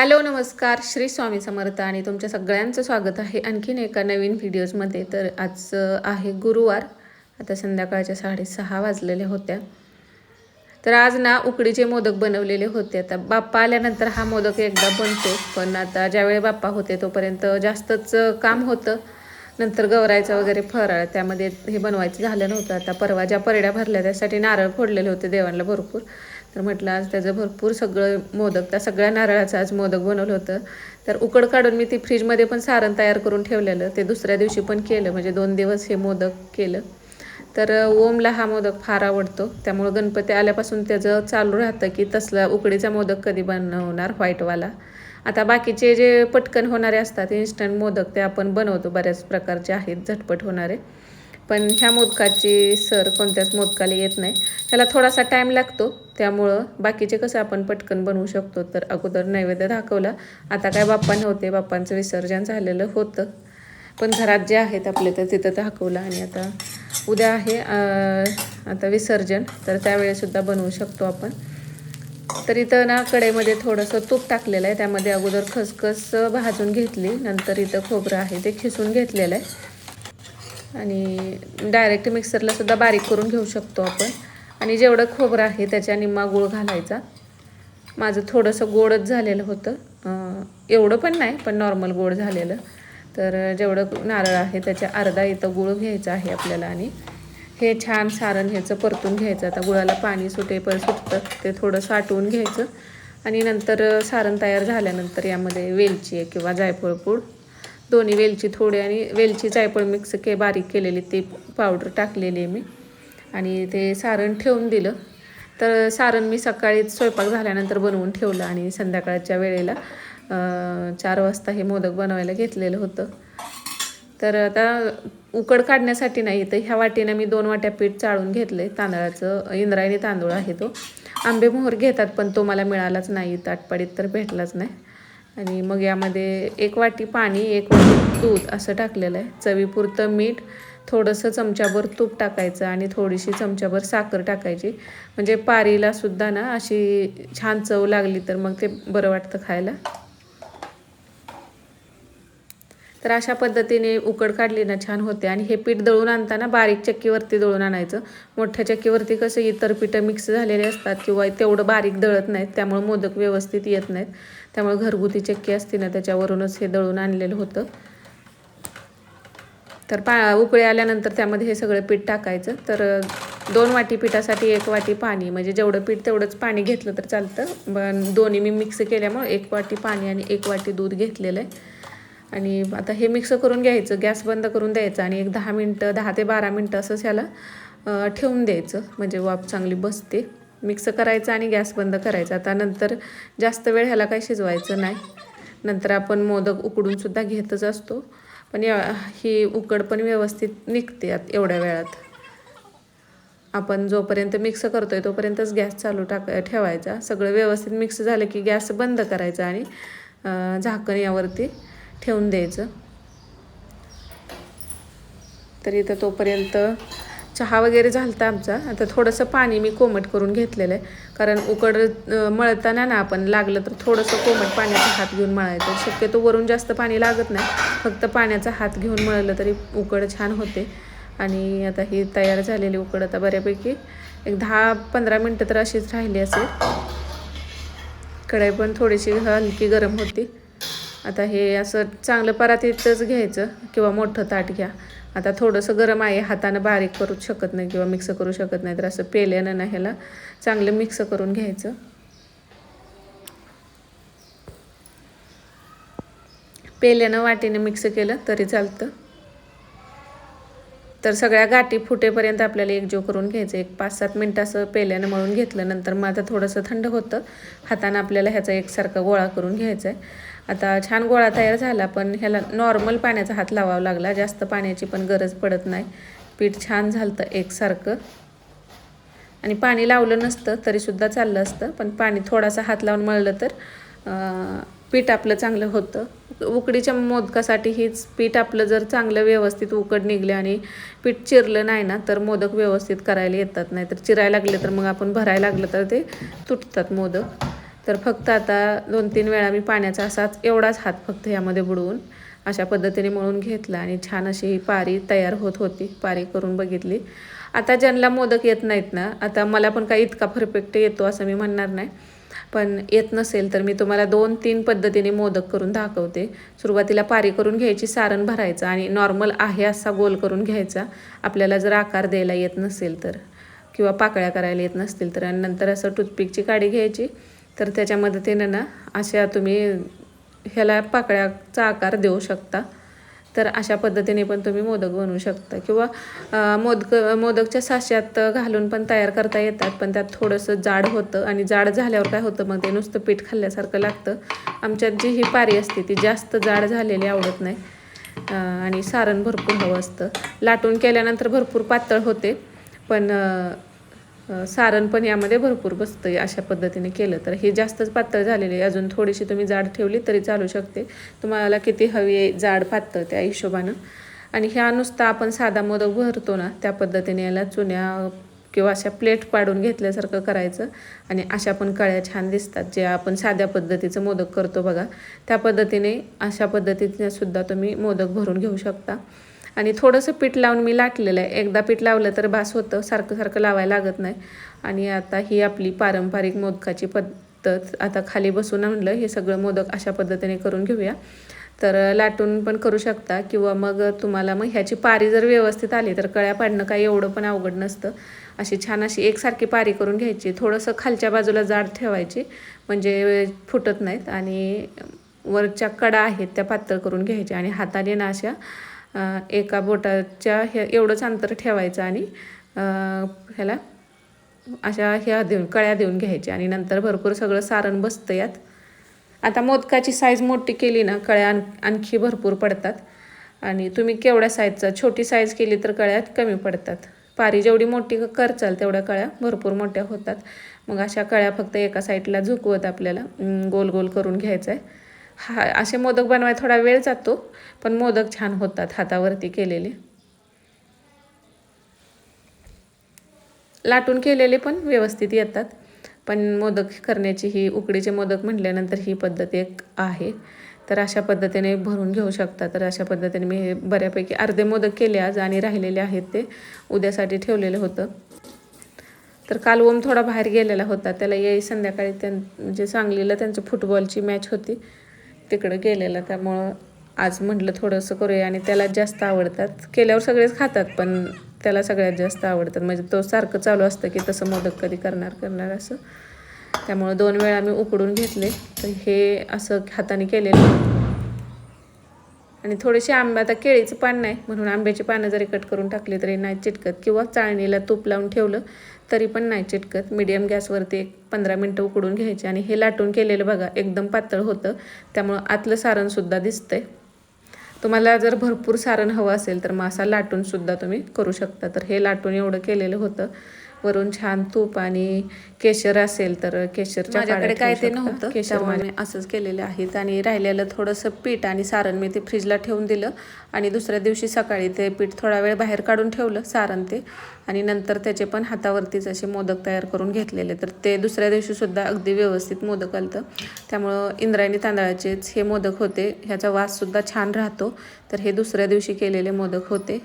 Hello नमस्कार. श्री स्वामी समर्थ आणि तुमच्या सगळ्यांचं स्वागत आहे आणखीन एका नवीन व्हिडिओजमध्ये. तर आज आहे गुरुवार. आता संध्याकाळच्या साडेसहा वाजलेल्या होत्या. तर आज ना उकडीचे मोदक बनवलेले होते. आता बाप्पा आल्यानंतर हा मोदक एकदा बनतो. पण आता ज्यावेळी बाप्पा होते तोपर्यंत जास्तच काम होतं. नंतर गवरायचं वगैरे फराळ त्यामध्ये हे बनवायचं झालं नव्हतं. आता परवा ज्या परड्या भरल्या त्यासाठी नारळ फोडलेले होते देवांना भरपूर. तर म्हटलं आज त्याचं भरपूर सगळं मोदक त्या सगळ्या नारळाचं आज मोदक बनवलं होतं. तर उकड काढून मी ती फ्रीजमध्ये पण सारण तयार करून ठेवलेलं. ते दुसऱ्या दिवशी पण केलं म्हणजे दोन दिवस हे मोदक केलं. तर ओमला हा मोदक फार आवडतो. त्यामुळं गणपती आल्यापासून त्याचं चालू राहतं की तसला उकडीचा मोदक कधी बनवणार व्हाईटवाला. आता बाकीचे जे पटकन होणारे असतात इन्स्टंट मोदक ते आपण बनवतो बऱ्याच प्रकारचे आहेत झटपट होणारे. पण ह्या मोदकाची सर कोणत्याच मोदकाला येत नाही. त्याला थोडासा टाईम लागतो. त्यामुळं बाकीचे कसं आपण पटकन बनवू शकतो? तर अगोदर नैवेद्य दाखवला. आता काय बाप्पा नव्हते बाप्पांचं विसर्जन झालेलं होतं. पण घरात जे आहेत आपले तर तिथं दाखवलं आणि आता उद्या आहे आता विसर्जन. तर त्यावेळेसुद्धा बनवू शकतो आपण. तर इथं ना कडेमध्ये थोडंसं तूप टाकलेलं आहे. त्यामध्ये अगोदर खसखस भाजून घेतली. नंतर इथं खोबरं आहे ते खिसून घेतलेलं आहे. आणि डायरेक्ट मिक्सरला सुद्धा बारीक करून घेऊ शकतो आपण. आणि जेवढं खोबरं आहे त्याच्या निम्मा गूळ घालायचा. माझं थोडंसं गोडच झालेलं होतं. एवढं पण नाही पण नॉर्मल गोड झालेलं. तर जेवढं नारळ आहे त्याच्या अर्धा इथं गूळ घ्यायचा आहे आपल्याला आणि हे छान सारण ह्याचं परतून घ्यायचं. आता गुळाला पाणी सुटे पर सुटतं ते थोडं साठवून घ्यायचं. आणि नंतर सारण तयार झाल्यानंतर यामध्ये वेलची आहे किंवा जायफळ पूड. दोन्ही वेलची थोडी आणि वेलची जायफळ मिक्स के बारीक केलेली ती पावडर टाकलेली आहे मी. आणि ते सारण ठेवून दिलं. तर सारण मी सकाळीच स्वयंपाक झाल्यानंतर बनवून ठेवलं आणि संध्याकाळच्या वेळेला चार वाजता हे मोदक बनवायला घेतलेलं होतं. तर आता उकड काढण्यासाठी नाही तर ह्या वाटीनं मी दोन वाट्या पीठ चाळून घेतले तांदळाचं इंद्रायणी तांदूळ आहे तो. आंबे मोहर घेतात पण तो मला मिळालाच नाही. ताटपाडीत तर भेटलाच नाही. आणि मग यामध्ये एक वाटी पाणी एक वाटी दूध असं टाकलेलं आहे. चवीपुरतं मीठ थोडंसं चमच्याभर तूप टाकायचं आणि थोडीशी चमच्याभर साखर टाकायची. म्हणजे पारीला सुद्धा ना अशी छान चव लागली तर मग ते बरं वाटतं खायला. तर अशा पद्धतीने उकड काढली ना छान होते आणि हे पीठ दळून आणताना बारीक चक्कीवरती दळून आणायचं. मोठ्या चक्कीवरती कसं इतर पिठं मिक्स झालेले असतात किंवा तेवढं बारीक दळत नाहीत त्यामुळे मोदक व्यवस्थित येत नाहीत. त्यामुळे घरगुती चक्की असते ना त्याच्यावरूनच हे दळून आणलेलं होतं. तर पा उकळी आल्यानंतर त्यामध्ये हे सगळं पीठ टाकायचं. तर दोन वाटी पिठासाठी एक वाटी पाणी. म्हणजे जेवढं पीठ तेवढंच पाणी घेतलं तर चालतं. पण दोन्ही मी मिक्स केल्यामुळे एक वाटी पाणी आणि एक वाटी दूध घेतलेलं आहे. आणि आता हे मिक्स करून घ्यायचं. गॅस बंद करून द्यायचं आणि एक दहा मिनटं दहा ते बारा मिनटं असंच ह्याला ठेवून द्यायचं. म्हणजे वाफ चांगली बसते. मिक्स करायचं आणि गॅस बंद करायचा. आता नंतर जास्त वेळ ह्याला काही शिजवायचं नाही. नंतर आपण मोदक उकडूनसुद्धा घेतच असतो. पण या ही उकड पण व्यवस्थित निघते आत एवढ्या वेळात. आपण जोपर्यंत मिक्स करतो आहे तोपर्यंतच गॅस चालू टाक ठेवायचा. सगळं व्यवस्थित मिक्स झालं की गॅस बंद करायचा आणि झाकण यावरती ठेवून द्यायचं. तर इथं तोपर्यंत चहा वगैरे झालता आमचा. आता थोडंसं पाणी मी कोमट करून घेतलेलं आहे. कारण उकड मळताना ना आपण लागलं तर थोडंसं कोमट पाण्याचा हात घेऊन मळायचं. शक्यतो वरून जास्त पाणी लागत नाही. फक्त पाण्याचा हात घेऊन मळलं तरी उकड छान होते. आणि आता ही तयार झालेली उकड आता बऱ्यापैकी एक दहा पंधरा मिनटं तर अशीच राहिली असेल. कढई पण थोडीशी हलकी गरम होती. आता हे असं चांगलं परातीतच घ्यायचं किंवा मोठं ताट घ्या. आता थोडंसं गरम आहे हातानं बारीक करू शकत नाही किंवा मिक्स करू शकत नाही तर असं पेल्यानं ना ह्याला चांगलं मिक्स करून घ्यायचं. पेल्यानं वाटीने मिक्स केलं तरी चालतं. तर सगळ्या गाठी फुटेपर्यंत आपल्याला एकजीव करून घ्यायचं. एक पाच सात मिनटं असं पेल्यानं मळून घेतलं नंतर मग आता थोडंसं थंड होतं. हातानं आपल्याला ह्याचा एकसारखा गोळा करून घ्यायचा आहे आता छान गोळा तयार झाला पण ह्याला नॉर्मल पाण्याचा हात लावावा लागला. जास्त पाण्याची पण गरज पडत नाही. पीठ छान झालं एकसारखं. आणि पाणी लावलं नसतं तरीसुद्धा चाललं असतं. पण पाणी थोडासा हात लावून मळलं तर पीठ आपलं चांगलं होतं. उकडीच्या मोदकासाठी हीच पीठ आपलं जर चांगलं व्यवस्थित उकड निघले आणि पीठ चिरलं नाही ना तर मोदक व्यवस्थित करायला येतात. नाही तर चिरायला लागले तर मग आपण भरायला लागलं तर ते तुटतात मोदक. तर फक्त आता दोन तीन वेळा मी पाण्याचा असाच एवढाच हात फक्त ह्यामध्ये बुडवून अशा पद्धतीने मळून घेतला आणि छान अशी ही पारी तयार होत होती. पारी करून बघितली. आता ज्यांना मोदक येत नाहीत ना आता मला पण काही इतका परफेक्ट येतो असं मी म्हणणार नाही. पण येत नसेल तर मी तुम्हाला दोन तीन पद्धतीने मोदक करून दाखवते. सुरुवातीला पारी करून घ्यायची सारण भरायचं आणि नॉर्मल आहे असा गोल करून घ्यायचा. आपल्याला जर आकार द्यायला येत नसेल तर किंवा पाकळ्या करायला येत नसतील तर आणि नंतर असं टूथपिकची काडी घ्यायची तर त्याच्या मदतीनं ना अशा तुम्ही ह्याला पाकळ्याचा आकार देऊ शकता. तर अशा पद्धतीने पण तुम्ही मोदक बनवू शकता. किंवा मोदक मोदकच्या साश्यात घालून पण तयार करता येतात पण त्यात थोडंसं जाड होतं आणि जाड झाल्यावर काय होतं मग ते नुसतं पीठ खाल्ल्यासारखं लागतं. आमच्यात जी ही पारी असते ती जास्त जाड झालेली आवडत नाही. आणि सारण भरपूर हवं असतं. लाटून केल्यानंतर भरपूर पातळ होते. पण सारण पण यामध्ये भरपूर बसतं अशा पद्धतीने केलं. तर हे जास्तच पातळ झालेले आहे. अजून थोडीशी तुम्ही जाड ठेवली तरी चालू शकते. तुम्हाला किती हवी आहे जाड पातळ त्या हिशोबानं. आणि ह्या नुसता आपण साधा मोदक भरतो ना त्या पद्धतीने याला चुन्या किंवा अशा प्लेट पाडून घेतल्यासारखं करायचं. आणि अशा पण कळ्या छान दिसतात. जे आपण साध्या पद्धतीचं मोदक करतो बघा त्या पद्धतीने अशा पद्धतीने सुद्धा तुम्ही मोदक भरून घेऊ शकता. आणि थोडंसं पीठ लावून मी लाटलेलं आहे. एकदा पीठ लावलं तर भास होतं सारखं सारखं लावायला लागत नाही. आणि आता ही आपली पारंपरिक मोदकाची पद्धत आता खाली बसून आणलं हे सगळं मोदक अशा पद्धतीने करून घेऊया. तर लाटून पण करू शकता किंवा मग तुम्हाला मग ह्याची पारी जर व्यवस्थित आली तर कळ्या पाडणं काही एवढं पण अवघड नसतं. अशी छान अशी एकसारखी पारी करून घ्यायची. थोडंसं खालच्या बाजूला जाड ठेवायची म्हणजे फुटत नाहीत. आणि वरच्या कडा आहेत त्या पातळ करून घ्यायच्या. आणि हाताने ना अशा एका बोटाच्या हे एवढंच अंतर ठेवायचं आणि ह्याला अशा ह्या देऊन कळ्या देऊन घ्यायच्या आणि नंतर भरपूर सगळं सारण बसतं यात. आता मोदकाची साईज मोठी केली ना कळ्या आण आणखी भरपूर पडतात. आणि तुम्ही केवढ्या साईजचा छोटी साईज केली तर कळ्या कमी पडतात. पारी जेवढी मोठी करचाल तेवढ्या कळ्या भरपूर मोठ्या होतात. मग अशा कळ्या फक्त एका साईडला झुकवत आपल्याला गोल गोल करून घ्यायचं आहे हा असे मोदक बनवायला थोडा वेळ जातो पण मोदक छान होतात हातावरती केलेले. लाटून केलेले पण व्यवस्थित येतात पण मोदक करण्याची ही उकडीचे मोदक म्हटल्यानंतर ही पद्धत एक आहे. तर अशा पद्धतीने भरून घेऊ शकता. तर अशा पद्धतीने मी हे बऱ्यापैकी अर्धे मोदक केले आज आणि राहिलेले आहेत ते उद्यासाठी ठेवलेलं होतं. तर काल ओम थोडा बाहेर गेलेला होता. त्याला येई संध्याकाळी त्यां म्हणजे सांगलीला त्यांचं फुटबॉलची मॅच होती. तिकडं गेलेला त्यामुळं आज म्हटलं थोडंसं करूया. आणि त्याला जास्त आवडतात. केल्यावर सगळेच खातात पण त्याला सगळ्यात जास्त आवडतात. म्हणजे तो सारखं चालू असतं की तसं मोदक कधी करणार करणार असं. त्यामुळं दोन वेळा मी उकडून घेतले. तर हे असं हाताने केलेलं. आणि थोडेसे आंबे आता केळीचं पान नाही म्हणून आंब्याची पानं जरी कट करून टाकली तरी नाही चिटकत. किंवा चाळणीला तूप लावून ठेवलं तरी पण नाही चिटकत. मीडियम गॅसवरती एक पंधरा मिनटं उकडून घ्यायचे आणि हे लाटून केलेलं बघा एकदम पातळ होतं. त्यामुळं आतलं सारणसुद्धा दिसतंय. तुम्हाला जर भरपूर सारण हवं असेल तर मग असा तुम्ही करू शकता. तर हे लाटून एवढं केलेलं होतं. वरून छान तूप आणि केशर असेल तर केशरच्या माझ्याकडे काय ते. नव्हतं, केशर मी असंच केलेले आहेत आणि राहिलेलं थोडंसं पीठ आणि सारण मी ते फ्रीजला ठेवून दिलं. आणि दुसऱ्या दिवशी सकाळी ते पीठ थोडा वेळ बाहेर काढून ठेवलं सारण ते. आणि नंतर त्याचे पण हातावरतीच असे मोदक तयार करून घेतलेले. तर ते दुसऱ्या दिवशी सुद्धा अगदी व्यवस्थित मोदक आलतं. त्यामुळं इंद्रायणी तांदळाचेच हे मोदक होते. ह्याचा वाससुद्धा छान राहतो. तर हे दुसऱ्या दिवशी केलेले मोदक होते.